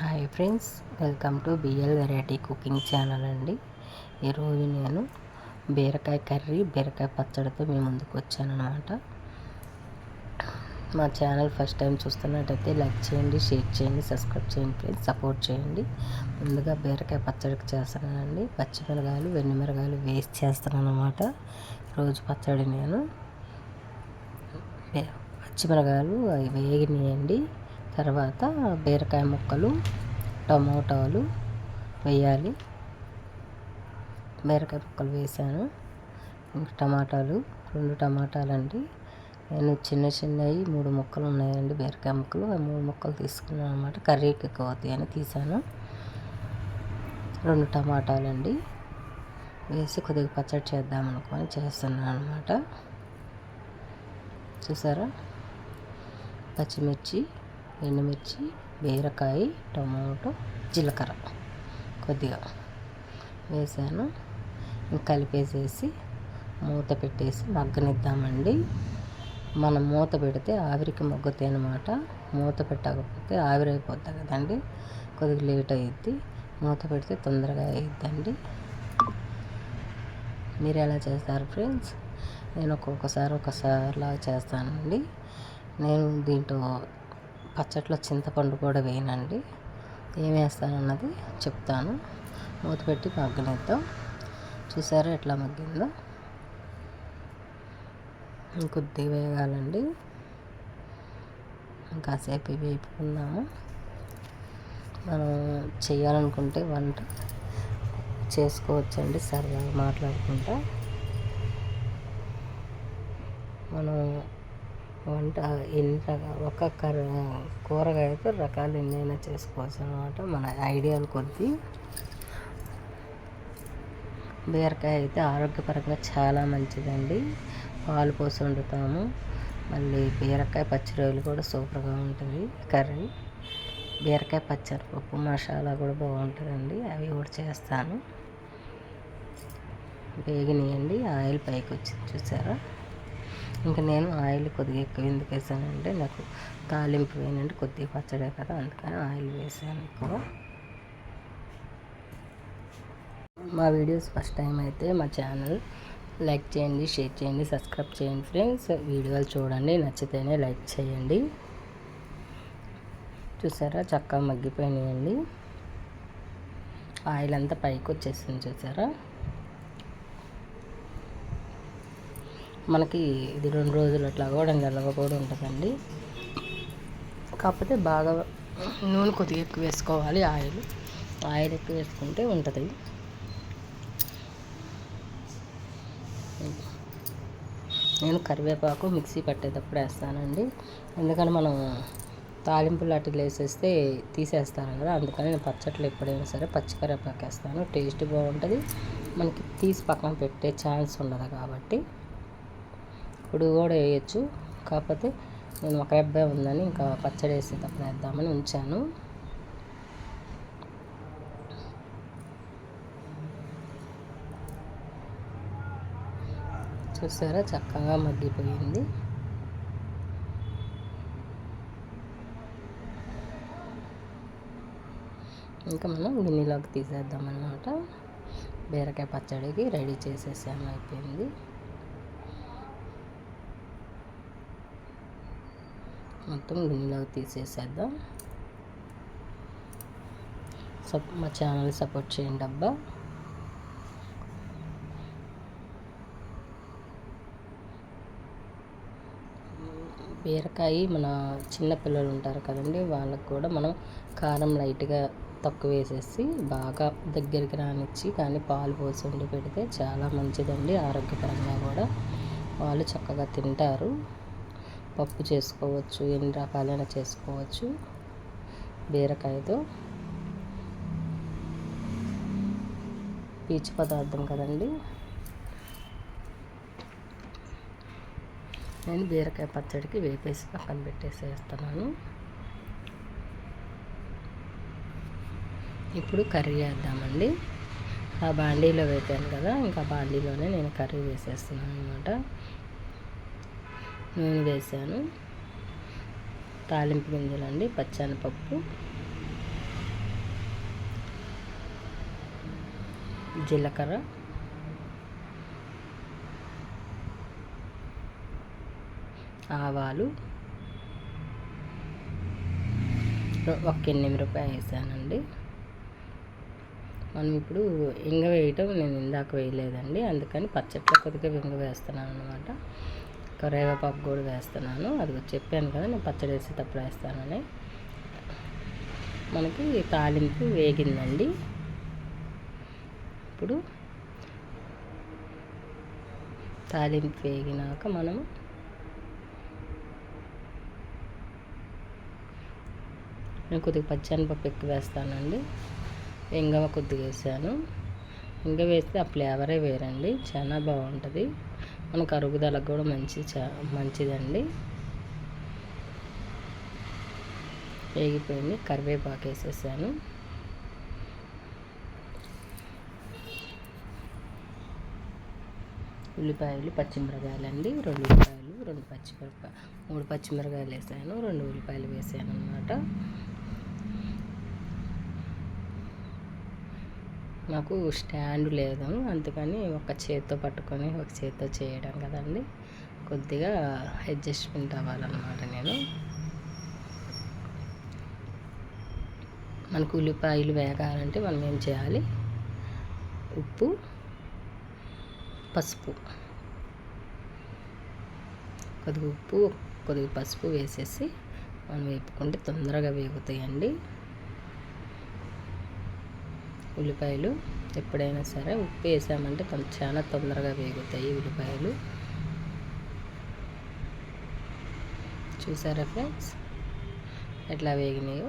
Hi friends welcome to BL variety cooking channel అండి. ఈరోజు నేను బీరకాయ కర్రీ బీరకాయ పచ్చడితో మీ ముందుకు వచ్చాను అనమాట మా ఛానల్ ఫస్ట్ టైం చూస్తున్నట్టయితే లైక్ చేయండి షేర్ చేయండి సబ్స్క్రైబ్ చేయండి ఫ్రెండ్స్ సపోర్ట్ చేయండి. ముందుగా బీరకాయ పచ్చడికి చేస్తున్నానండి. పచ్చిమిరకాయలు వెన్నిమిరకాయలు వేస్ట్ చేస్తున్నాను అనమాట రోజు పచ్చడి నేను. పచ్చిమిరకాయలు అవి వేగినాయండి. తర్వాత బీరకాయ ముక్కలు టమోటాలు వేయాలి. బీరకాయ ముక్కలు వేసాను. ఇంకా టమాటాలు రెండు టమాటాలు అండి నేను చిన్న చిన్నవి మూడు ముక్కలు ఉన్నాయండి బీరకాయ ముక్కలు. మూడు ముక్కలు తీసుకున్నాను అనమాట కర్రీకి ఎక్కువ అని తీసాను. రెండు టమాటాలు అండి వేసి కొద్దిగా పచ్చడి చేద్దాం అనుకొని చేస్తున్నాను అనమాట చూసారా? పచ్చిమిర్చి ఎండుమిర్చి బీరకాయ టమాటో జీలకర్ర కొద్దిగా వేసాను. కలిపేసేసి మూత పెట్టేసి మగ్గనిద్దామండి. మనం మూత పెడితే ఆవిరికి మొగ్గుతాయి అనమాట మూత పెట్టకపోతే ఆవిరైపోద్ది కదండి. కొద్దిగా లేట్ అయ్యిద్ది మూత పెడితే తొందరగా అయ్యిద్దండి మీరు ఎలా చేస్తారు ఫ్రెండ్స్? నేను ఒక్కొక్కసారి ఒకసారిలా చేస్తానండి. నేను దీంట్లో పచ్చట్లో చింతపండు కూడా వేయనండి. ఏం వేస్తానన్నది చెప్తాను. మూత పెట్టి మగ్గనిద్దాం. చూసారా ఎట్లా మగ్గిందో? కొద్దిగా వేగాలండి. కాసేపు వేపుకుందాము. మనం చేయాలనుకుంటే వంట చేసుకోవచ్చండి సరదాగా మాట్లాడుకుంటా. మనం వంట ఎన్ని ఒక ఒక్కొక్క కూరగాయతో రకాలు ఎన్నైనా చేసుకోవచ్చు అనమాట మన ఐడియాలు కొద్దీ. బీరకాయ అయితే ఆరోగ్యపరంగా చాలా మంచిదండి. పాలు పోసి వండుతాము. మళ్ళీ బీరకాయ పచ్చి రొయ్యలు కూడా సూపర్గా ఉంటుంది. కర్రీ. బీరకాయ పచ్చడి పప్పు మసాలా కూడా బాగుంటుందండి. అవి కూడా చేస్తాను. వేగినాయండి. ఆయిల్ పైకి వచ్చింది చూసారా? ఇంకా నేను ఆయిల్ కొద్దిగా ఎక్కువ ఎందుకు వేసానంటే నాకు తాలింపు వేయనండి కొద్దిగా పచ్చడే కదా అందుకని ఆయిల్ వేసాను ఎక్కువ. మా వీడియోస్ ఫస్ట్ టైం అయితే మా ఛానల్ లైక్ చేయండి షేర్ చేయండి సబ్స్క్రైబ్ చేయండి ఫ్రెండ్స్. వీడియోలు చూడండి నచ్చితేనే లైక్ చేయండి. చూసారా? చక్కగా మగ్గిపోయినాయండి. ఆయిల్ అంతా పైకి వచ్చేసింది చూసారా? మనకి ఇది రెండు రోజులు అట్లా కూడా నిల్వ కూడా ఉంటుందండి. కాకపోతే బాగా నూనె కొద్దిగా ఎక్కువ వేసుకోవాలి ఆయిల్. ఆయిల్ ఎక్కువ వేసుకుంటే ఉంటుంది. నేను కరివేపాకు మిక్సీ పట్టేటప్పుడు వేస్తానండి. ఎందుకంటే మనం తాలింపు లాంటివి వేసేస్తే తీసేస్తాను కదా అందుకని నేను పచ్చట్లు ఎప్పుడైనా సరే పచ్చికరివేపాకు వేస్తాను. టేస్ట్ బాగుంటుంది. మనకి తీసి పక్కన పెట్టే ఛాన్స్ ఉండదు కాబట్టి. ఇప్పుడు కూడా వేయచ్చు. కాకపోతే నేను ఒక అబ్బాయి ఉందని ఇంకా పచ్చడి వేసేటప్పుడు వేద్దామని ఉంచాను. చూసారా? చక్కగా మగ్గిపోయింది. ఇంకా మనం గిన్నెలోకి తీసేద్దామన్నమాట. బీరకాయ పచ్చడికి రెడీ చేసేసాము అయిపోయింది. మొత్తం గిన్నెలోకి తీసేసేద్దాం. సప్ మా ఛానల్ సపోర్ట్ చేయండి అబ్బా. బీరకాయ మన చిన్నపిల్లలు ఉంటారు కదండి వాళ్ళకు కూడా మనం కారం లైట్గా తక్కువ వేసేసి బాగా దగ్గరికి రానిచ్చి కానీ పాలు పోసి ఉండి పెడితే చాలా మంచిదండి ఆరోగ్యకరంగా కూడా. వాళ్ళు చక్కగా తింటారు. పప్పు చేసుకోవచ్చు ఎన్ని రకాలైన చేసుకోవచ్చు బీరకాయతో. పీచు పదార్థం కదండి. నేను బీరకాయ పచ్చడికి వేపేసి పక్కన పెట్టేసేస్తున్నాను. ఇప్పుడు కర్రీ వేద్దామండి ఆ బాండీలో వేపాను కదా ఇంకా బాండీలోనే నేను కర్రీ వేసేస్తున్నాను అనమాట నూనె వేసాను. తాలింపు గింజలండి పచ్చనపప్పు. జీలకర్ర. ఆవాలు. ఒక ఎనిమిది రూపాయలు వేసానండి. మనం ఇప్పుడు ఇంగ వేయటం నేను ఇందాక వేయలేదండి. అందుకని పచ్చట్లో కొద్దిగా ఇంగ వేస్తున్నాను అనమాట కరివేపాకు కూడా వేస్తున్నాను. అది చెప్పాను కదా నేను పచ్చడి వేసేటప్పుడు వేస్తానని. మనకి తాలింపు వేగిందండి. ఇప్పుడు తాలింపు వేగినాక మనము నేను కొద్దిగా పచ్చనిపప్పు ఎక్కువ వేస్తానండి. ఇంగవ కొద్దిగా వేసాను. ఇంగ వేస్తే ఆ ఫ్లేవరే వేరండి. చాలా బాగుంటుంది. మనకు అరుగుదలకు కూడా మంచి చా మంచిదండి. వేగిపోయింది కరివేపాకు వేసేసాను. ఉల్లిపాయలు పచ్చిమిరకాయలు అండి రెండు ఉల్లిపాయలు రెండు పచ్చిమిరపకాయ మూడు పచ్చిమిరకాయలు వేసాను రెండు ఉల్లిపాయలు వేసాను అనమాట నాకు స్టాండ్ లేదు. అందుకని ఒక చేత్తో పట్టుకొని ఒక చేత్తో చేయడం కదండి. కొద్దిగా అడ్జస్ట్మెంట్ అవ్వాలన్నమాట నేను. మనకు ఉల్లిపాయలు వేగాలంటే మనం ఏం చేయాలి? ఉప్పు పసుపు. కొద్దిగా ఉప్పు కొద్దిగా పసుపు వేసేసి మనం వేపుకుంటే తొందరగా వేగుతాయండి. ఉల్లిపాయలు ఎప్పుడైనా సరే ఉప్పు వేసామంటే చాలా తొందరగా వేగుతాయి ఉల్లిపాయలు. చూసారా ఫ్రెండ్స్? ఎట్లా వేగినాయో?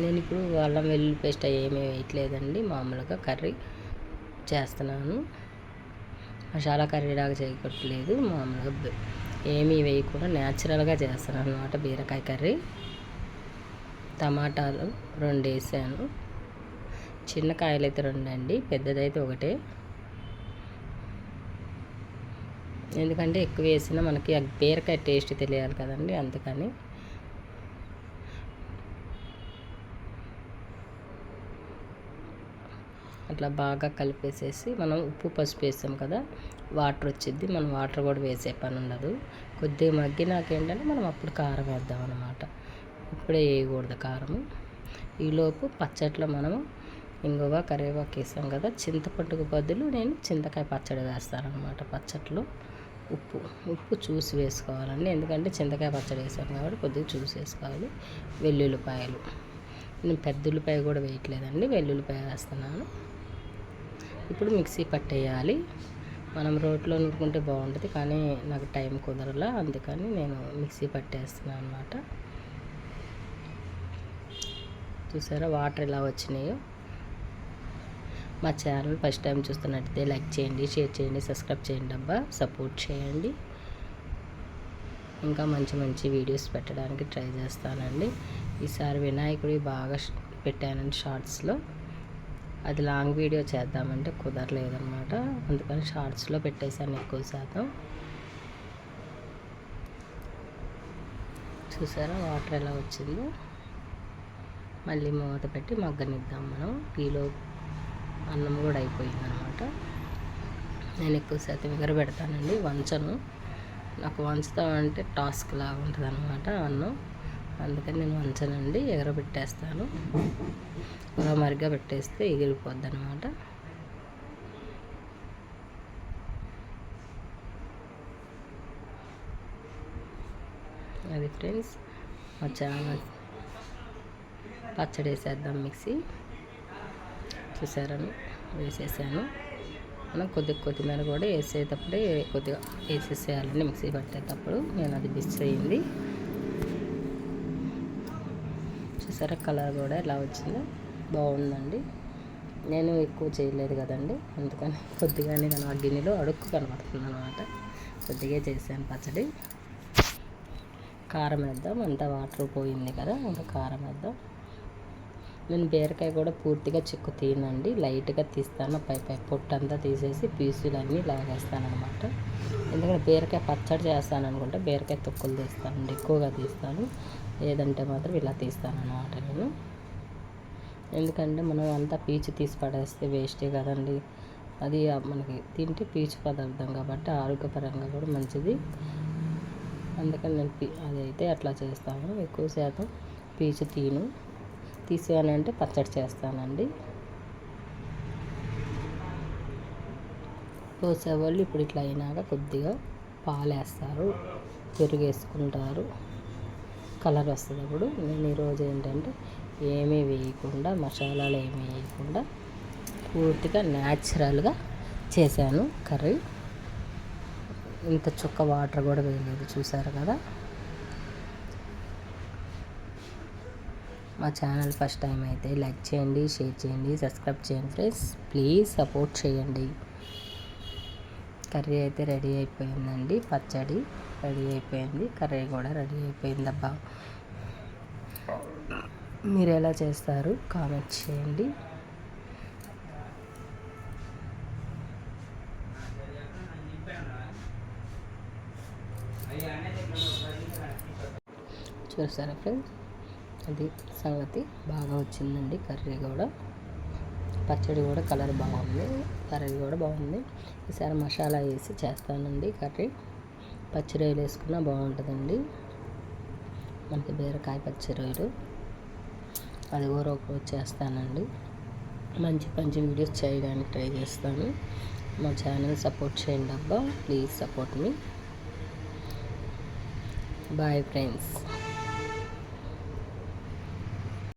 నేను ఇప్పుడు అల్లం వెల్లుల్లి పేస్ట్ ఏమీ వేయట్లేదండి మామూలుగా కర్రీ చేస్తున్నాను. మసాలా కర్రీ లాగా చేయకట్లేదు మామూలుగా ఏమీ వేయకుండా న్యాచురల్గా చేస్తున్నాను అనమాట బీరకాయ కర్రీ. టమాటాలు రెండు వేసాను. చిన్న కాయలు అయితే రెండు అండి పెద్దదైతే ఒకటే. ఎందుకంటే ఎక్కువ వేసినా మనకి బీరకాయ టేస్ట్ తెలియాలి కదండి అందుకని. అట్లా బాగా కలిపేసేసి మనం ఉప్పు పసుపు వేసాం కదా వాటర్ వచ్చింది మనం వాటర్ కూడా వేసే పని ఉండదు. కొద్దిగా మగ్గినాకేంటంటే మనం అప్పుడు కారం వేద్దాం అనమాట ఇప్పుడే వేయకూడదు కారము ఈలోపు పచ్చట్లో మనము ఇంగువ కరివేపాకు వేసాం కదా చింతపండుకు బదులు నేను చింతకాయ పచ్చడి వేస్తాను అనమాట పచ్చట్లో. ఉప్పు ఉప్పు చూసి వేసుకోవాలండి. ఎందుకంటే చింతకాయ పచ్చడి వేసాం కాబట్టి కొద్దిగా చూసి వేసుకోవాలి. వెల్లుల్లిపాయలు. నేను పెద్ద ఉల్లిపాయ కూడా వేయట్లేదండి వెల్లుల్లిపాయ వేస్తున్నాను. ఇప్పుడు మిక్సీ పట్టేయాలి. మనం రోట్లో నూరుకుంటే బాగుంటుంది కానీ నాకు టైం కుదరలా అందుకని నేను మిక్సీ పట్టేస్తున్నాను అనమాట చూసారా? వాటర్ ఎలా వచ్చినాయో. మా ఛానల్ ఫస్ట్ టైం చూస్తున్నట్టయితే లైక్ చేయండి షేర్ చేయండి సబ్స్క్రైబ్ చేయండి అబ్బా. సపోర్ట్ చేయండి. ఇంకా మంచి మంచి వీడియోస్ పెట్టడానికి ట్రై చేస్తానండి. ఈసారి వినాయకుడి బాగా పెట్టానండి షార్ట్స్లో. అది లాంగ్ వీడియో చేద్దామంటే కుదరలేదన్నమాట. అందుకని షార్ట్స్లో పెట్టేశాను ఎక్కువ శాతం. చూసారా? వాటర్ ఎలా వచ్చిందో? మళ్ళీ మూత పెట్టి మగ్గనిద్దాం మనం. ఈలో అన్నం కూడా అయిపోయింది అనమాట నేను ఎక్కువ శాతం ఎగర పెడతానండి వంచను. నాకు వంచుతామంటే టాస్క్ లాగా ఉంటుంది అనమాట అన్నం. అందుకని నేను వంచనండి ఎగరబెట్టేస్తాను. అలా మరిగ్గా పెట్టేస్తే ఎగిరిపోద్ది అనమాట అది ఫ్రెండ్స్ మా ఛానల్ పచ్చడి వేసేద్దాం మిక్సీ. చూసారని వేసేసాను. మనం కొద్దిగా కొత్తిమీర కూడా వేసేటప్పుడే కొద్దిగా వేసేసేయాలండి మిక్సీ పట్టేటప్పుడు. నేను అది మిస్ అయింది. చూసారా? కలర్ కూడా ఎలా వచ్చిందో బాగుందండి. నేను ఎక్కువ చేయలేదు కదండి. అందుకని కొద్దిగానే నేను ఆ గిన్నెలో అడుక్కు కనబడుతుంది అనమాట కొద్దిగా చేశాను పచ్చడి. కారం వేద్దాం. అంతా వాటర్ పోయింది కదా ఇంకా కారం వేద్దాం. నేను బీరకాయ కూడా పూర్తిగా చిక్కు తీయనండి. లైట్గా తీస్తాను. పై పై పొట్టు అంతా తీసేసి పీసులన్నీ లాగేస్తాను అనమాట ఎందుకంటే బీరకాయ పచ్చడి చేస్తాను అనుకుంటే బీరకాయ తొక్కులు తీస్తానండి. ఎక్కువగా తీస్తాను. లేదంటే మాత్రం ఇలా తీస్తాను అనమాట నేను. ఎందుకంటే మనం అంతా పీచు తీసి పడేస్తే వేస్టే కదండి. అది మనకి తింటే పీచు పదార్థం కాబట్టి ఆరోగ్యపరంగా కూడా మంచిది. అందుకని నేను పీ అదైతే అట్లా చేస్తాను. ఎక్కువ శాతం పీచు తీను తీసేయాలంటే పచ్చడి చేస్తానండి. పోసేవాళ్ళు ఇప్పుడు ఇట్లా అయినాక కొద్దిగా పాలు వేస్తారు పెరుగు వేసుకుంటారు కలర్ వస్తుంది అప్పుడు. నేను ఈరోజు ఏంటంటే ఏమీ వేయకుండా మసాలాలు ఏమీ వేయకుండా పూర్తిగా న్యాచురల్గా చేశాను కర్రీ. ఇంత చుక్క వాటర్ కూడా వేయలేదు చూసారు కదా? మా ఛానల్ ఫస్ట్ టైం అయితే లైక్ చేయండి షేర్ చేయండి సబ్స్క్రైబ్ చేయండి ఫ్రెండ్స్. ప్లీజ్ సపోర్ట్ చేయండి. కర్రీ అయితే రెడీ అయిపోయిందండి పచ్చడి రెడీ అయిపోయింది కర్రీ కూడా రెడీ అయిపోయిందబ్బా. మీరు ఎలా చేస్తారు? కామెంట్ చేయండి. చూసారా ఫ్రెండ్స్? అది సంగతి బాగా వచ్చిందండి కర్రీ కూడా. పచ్చడి కూడా కలర్ బాగుంది కర్రీ కూడా బాగుంది. ఈసారి మసాలా వేసి చేస్తానండి కర్రీ. పచ్చిరొయ్యలు వేసుకున్నా బాగుంటుందండి. మనకి బీరకాయ పచ్చిరొయ్యలు అది కూడా ఒకరోజు చేస్తానండి. మంచి మంచి వీడియోస్ చేయడానికి ట్రై చేస్తాను. మా ఛానల్ సపోర్ట్ చేయండి అబ్బా. Please support me. Bye friends.